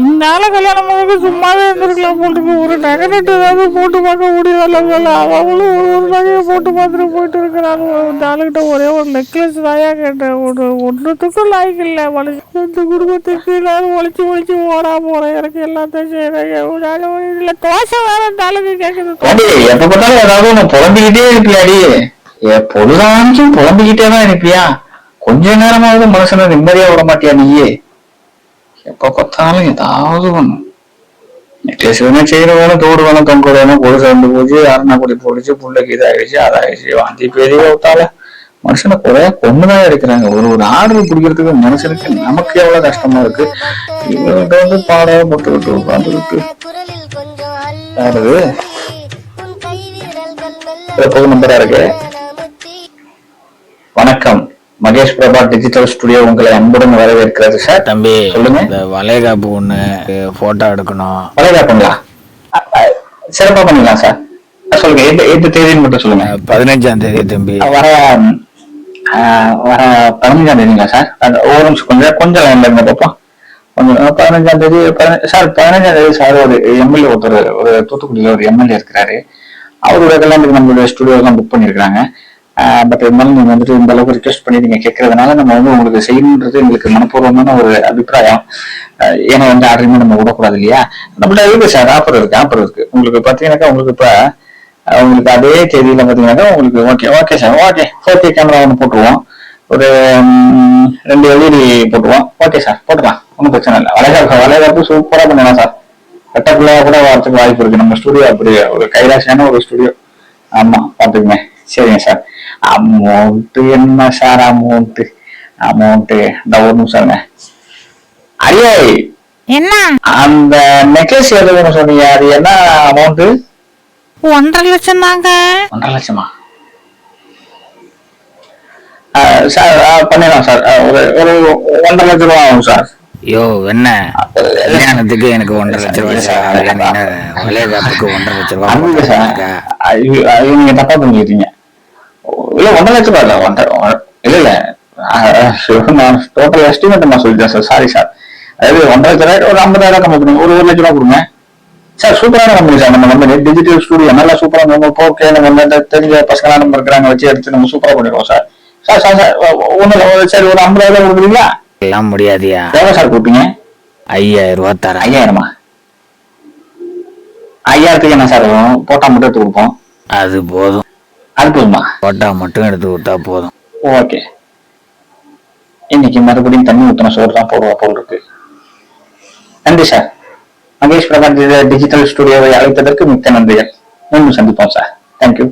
இந்நாள கல்யாணம் பண்ணது சும்மாவே இருந்திருக்கலாம் போட்டு ஒரு நகை நட்டு ஏதாவது போட்டு பார்க்க முடியல அவங்களும் ஒரு ஒரு நகையை போட்டு பார்த்துட்டு போயிட்டு இருக்கிறாங்க. இந்த ஆளுகிட்ட ஒரே ஒரு நெக்லஸ் தாயா கேட்டேன். ஒரு ஒன்றுத்துக்கும் லாய்க்கு இல்லை. மனுஷன் இந்த குடும்பத்துக்கு நான் ஒழிச்சு ஒழிச்சு ஓடா போறேன். எனக்கு எல்லாத்தையும் செய்யறேன். இல்லை தோசை வேற இந்த ஆளுக்கு கேட்குது ஏடி பார்த்தாலும் ஏதாவது ஒன்று புலம்பிக்கிட்டே இருப்பியாடி ஏ பொழுதாச்சும் புலம்பிக்கிட்டே தான் இருப்பியா? கொஞ்ச நேரமாவது மனுஷனை நிம்மதியா விட மாட்டியா நீயே? எப்ப பார்த்தாலும் ஏதாவது ஒண்ணு. நெக்லஸ் வேணும் செயின் வேணும் தோடு வேணும் தொங்க வேணும் பொழுது வந்து போச்சு அரணா குடி போடுச்சு புள்ளைக்கு இதாகிடுச்சு அதாகிடுச்சு வாந்தி பெரிய விட்டால மனுஷனை குறைய கொண்டுதான் எடுக்கிறாங்க. ஒரு ஒரு ஆர்டர் பிடிக்கிறதுக்கு மனுஷனுக்கு நமக்கு எவ்வளவு கஷ்டமா இருக்கு. இவங்க வந்து பாடம் போட்டு விட்டு உட்காந்துருக்கு குரலில் கொஞ்சம் யாரு உன் கை விரல்கள் இது புது நம்பரா இருக்கு. வணக்கம். மகேஷ் பிரபா டிஜிட்டல் ஸ்டுடியோ உங்களை அன்புடன் வரவேற்கிறது சார் தம்பி சொல்லுங்க. இந்த வளைகாப்பு ஒண்ணு போட்டோ எடுக்கணும். வளைகாப்புங்களா சிறப்பா பண்ணிக்கலாம் சார் சொல்லுங்க எந்த எந்த தேதின்னு மட்டும் சொல்லுங்க. பதினஞ்சாம் தேதி தம்பி. வர வர பதினஞ்சாம் தேதிங்களா சார் ஒரு நிமிஷம் கொஞ்சம் கொஞ்சம் லைன்ல பார்ப்போம் கொஞ்சம் பதினஞ்சாம் தேதி சார் பதினஞ்சாம் தேதி சார் ஒரு எம்எல்ஏ ஒருத்தர் ஒரு தூத்துக்குடியில ஒரு எம்எல்ஏ இருக்கிறாரு. அவருடைய கல்யாணத்துக்கு நம்மளுடைய ஸ்டுடியோ எல்லாம் புக் பண்ணியிருக்காங்க பட் இருந்தாலும் நீங்க வந்துட்டு இந்த அளவுக்கு ரிக்வெஸ்ட் பண்ணி நீங்க கேட்கறதுனால நம்ம வந்து உங்களுக்கு செய்யணுன்றது எங்களுக்கு மனப்பூர்வமான ஒரு அபிப்பிராயம். ஏன்னா வந்து ஆர்டருமே நம்ம விடக்கூடாது இல்லையா? நம்மள்ட்ட இருக்கு சார் ஆஃபர் இருக்கு? ஆஃபர் இருக்கு. உங்களுக்கு பார்த்தீங்கன்னாக்கா உங்களுக்கு இப்ப உங்களுக்கு அதே தேதியில பாத்தீங்கன்னாக்கா உங்களுக்கு okay okay sir okay four K camera ஒன்று போட்டுருவோம். ஒரு ரெண்டு எல்இடி போட்டுருவோம். ஓகே சார் போட்டுக்கலாம். ஒன்றும் பிரச்சனை இல்லை. வளைகாப்பு வளைகாப்பு சூப்பராக பண்ணலாம் சார் கட்டக்குள்ள கூட வரத்துக்கு வாய்ப்பு இருக்கு. நம்ம ஸ்டுடியோ அப்படி ஒரு கைலாசியான ஒரு ஸ்டுடியோ ஆமாம் பாத்துக்குங்க. சரிங்க சார். அமௌண்ட் என்ன சார் அமௌண்ட் அமௌண்ட் இந்த ஒரு நிமிஷம் இருங்க. அரியே! என்ன? அந்த நெக்லஸ் எதுன்னு சொன்னீங்க? அது என்ன அமௌண்ட் ஒன்றரை லட்சம் தாங்க. ஒன்றரை லட்சமா? சார் பண்ணிடலாம் சார். ஒரு ஒரு ஒன்றரை லட்சம் ரூபா ஆகும் சார். யோ என்ன? கல்யாணத்துக்கு எனக்கு ஒன்றரை லட்ச ரூபாய் சார். வளைகாப்புக்கு ஒன்றரை லட்ச ரூபாய் அது நீங்க தப்பா புரிஞ்சுக்கிட்டீங்க. இல்ல ஒன்றரை லட்சம் ரூபா இல்ல ஒன்றரை இல்ல நான் டோட்டல் எஸ்டிமேட் நான் சொல்லிட்டேன் சார். Sorry sir. அதாவது ஒன்றரை லட்சம் ரூபாய் ஒரு ஐம்பதாயிரம் கம்மி பண்ணுங்க. ஒரு ஒரு லட்சம் ரூபா கொடுங்க. சார் சூப்பரான கம்பெனி சார். நம்ம வந்து டிஜிட்டல் ஸ்டுடியோ நல்லா சூப்பரா நம்ம போக்கே நம்ம வந்து தெரிஞ்ச பசங்களாம் நம்ம இருக்கிறாங்க வச்சு எடுத்து நம்ம சூப்பரா பண்ணிடுவோம் சார். சார் சார் சார் ஒன்றும் சரி ஒரு ஐம்பதாயிரம் கொடுக்குறீங்களா? எல்லாம் முடியாதியா? எவ்வளோ சார் கொடுப்பீங்க? ஐயாயிரம் ரூபாய் தரேன். ஐயாயிரமா? ஐயாயிரத்துக்கு என்ன சார் வரும்? போட்டா மட்டும் எடுத்து கொடுப்போம். அது போதும். அது போதுமா? போட்டோ மட்டும் எடுத்து கொடுத்தா போதும். ஓகே. இன்னைக்கு மறுபடியும் தண்ணி ஊற்றின சோறு தான் போடுவா போல் இருக்கு. நன்றி சார். மகேஷ் பிரபா டிஜிட்டல் ஸ்டுடியோவை அழைத்ததற்கு மிக்க நன்றிகள். மீண்டும் சந்திப்போம் சார். தேங்க்யூ